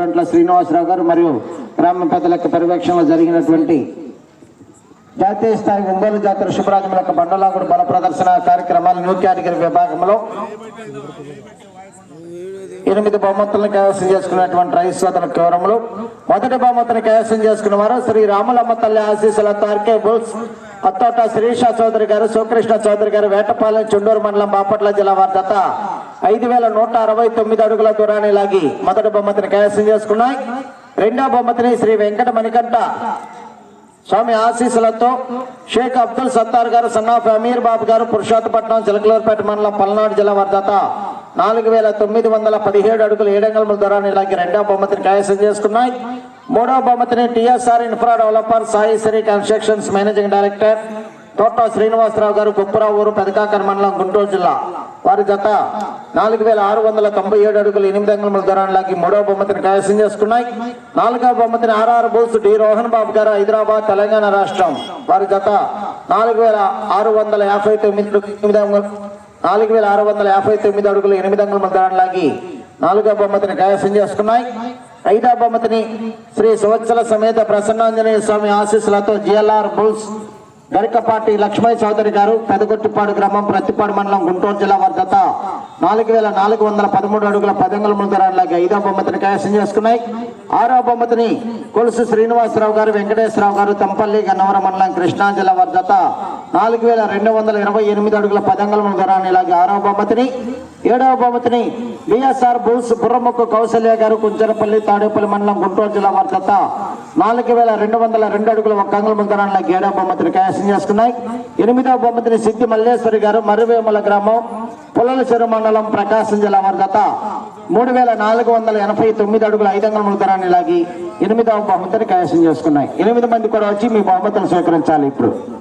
గోరంట్ల శ్రీనివాసరావు గారు మరియు గ్రామ పెద్దల పర్యవేక్షణలో జరిగినటువంటి జాతీయ స్థాయి ఒంగోలు జాతర శుభరాజం యొక్క బండలాగుడు బల ప్రదర్శన కార్యక్రమాలు న్యూ కేటగిరీ విభాగంలో ఎనిమిది బహుమతులను కైవసం చేసుకున్నటువంటి రైస్ సోదరుల కేవరంలో మొదటి బహుమతిని కైవసం చేసుకున్న వారు శ్రీ రాములమ్మ తల్లి ఆశీస్సుల తార్కే బుల్స్. అత్తోట శ్రీష చౌదరి గారు శివకృష్ణ చౌదరి గారు వేటపాలెం చుండూరు మండలం బాపట్ల జిల్లా వారి జత. ఐదు వేల నూట అరవై తొమ్మిది అడుగుల దూరాన్ని లాగి మొదటి బహుమతిని కైవసం చేసుకున్నాయి. రెండో బహుమతిని శ్రీ వెంకట మణికంఠ. స్వామి ఆశీస్సులతో షేక్ అబ్దుల్ సత్తార్ గారు సన్నాఫ్ అమీర్ బాబు గారు పురుషోత్తపట్నం చిలకలూరుపేట మండలం పల్నాడు జిల్లా వర్ధత నాలుగు వేల తొమ్మిది వందల పదిహేడు అడుగులు ఏడంగల ద్వారా ఇలాగే రెండవ బహుమతిని కైవసం చేసుకున్నాయి. మూడవ బహుమతిని TSR infra developer Sai Sri constructions managing director Thota Srinivasarao garu కుప్పరావు ఊరు పెదకాకర్ మండలం గుంటూరు జిల్లా. వారి జత నాలుగు వేల ఆరు వందల తొంభై ఏడు అడుగులు ఎనిమిది అంగుళముల దూరానికి మూడవ బహుమతిని కైవసం చేసుకున్నాయి. నాలుగవ బహుమతిని ఆర్ఆర్ బోస్ డి రోహన్ బాబు గారు హైదరాబాద్ తెలంగాణ రాష్ట్రం. వారి జత నాలుగు వేల ఆరు వందల యాభై తొమ్మిది ఎనిమిది నాలుగు వేల ఆరు వందల యాభై తొమ్మిది అడుగులు ఎనిమిది అంగుళముల దూరానికి నాలుగవ బహుమతిని కైవసం చేసుకున్నాయి. ఐదవ బహుమతిని శ్రీ సంవత్సర సమేత ప్రసన్నాంజనేయ స్వామి ఆశీస్సులతో జిఎల్ఆర్ బుల్స్ గరికపాటి లక్ష్మయ్య చౌదరి గారు పెదగొట్టిపాడు గ్రామం ప్రతిపాడు మండలం గుంటూరు జిల్లా వారి జత నాలుగు వేల నాలుగు వందల పదమూడు అడుగుల పదంగుల ముందరానికి ఐదో బహుమతిని కైవసం చేసుకున్నాయి. ఆరో బొమ్మతిని కొలుసు శ్రీనివాసరావు గారు వెంకటేశ్వరరావు గారు తంపల్లి గన్నవరం మండలం కృష్ణా జిల్లా వారి జత నాలుగు వేల రెండు వందల ఇరవై ఎనిమిది అడుగుల పదంగుల ముందరాన్ని ఇలాగే ఆరో బహుమతిని. ఏడవ బహుమతిని బిఎస్ఆర్ బూస్ బుర్రముక్కు కౌశల్య గారు కుంచరపల్లి తాడేపల్లి మండలం గుంటూరు జిల్లా వారి జత నాలుగు వేల రెండు వందల రెండు అడుగుల ఒక్క అంగుళం ముందరానికి ఏడవ బహుమతిని కైవసం చేసుకున్నాయి ఎనిమిదవ బహుమతిని సిద్ధి మల్లేశ్వరి గారు మర్రివేముల గ్రామం పుల్లల చెరు మండలం ప్రకాశం జిల్లా వారి మూడు వేల నాలుగు వందల ఎనభై తొమ్మిది అడుగుల ఐదు అంగుళముల దూరాన్ని లాగి ఎనిమిదవ బహుమతిని కైవసం చేసుకున్నాయి. ఎనిమిది మంది కూడా వచ్చి మీ బహుమతులు స్వీకరించాలి ఇప్పుడు.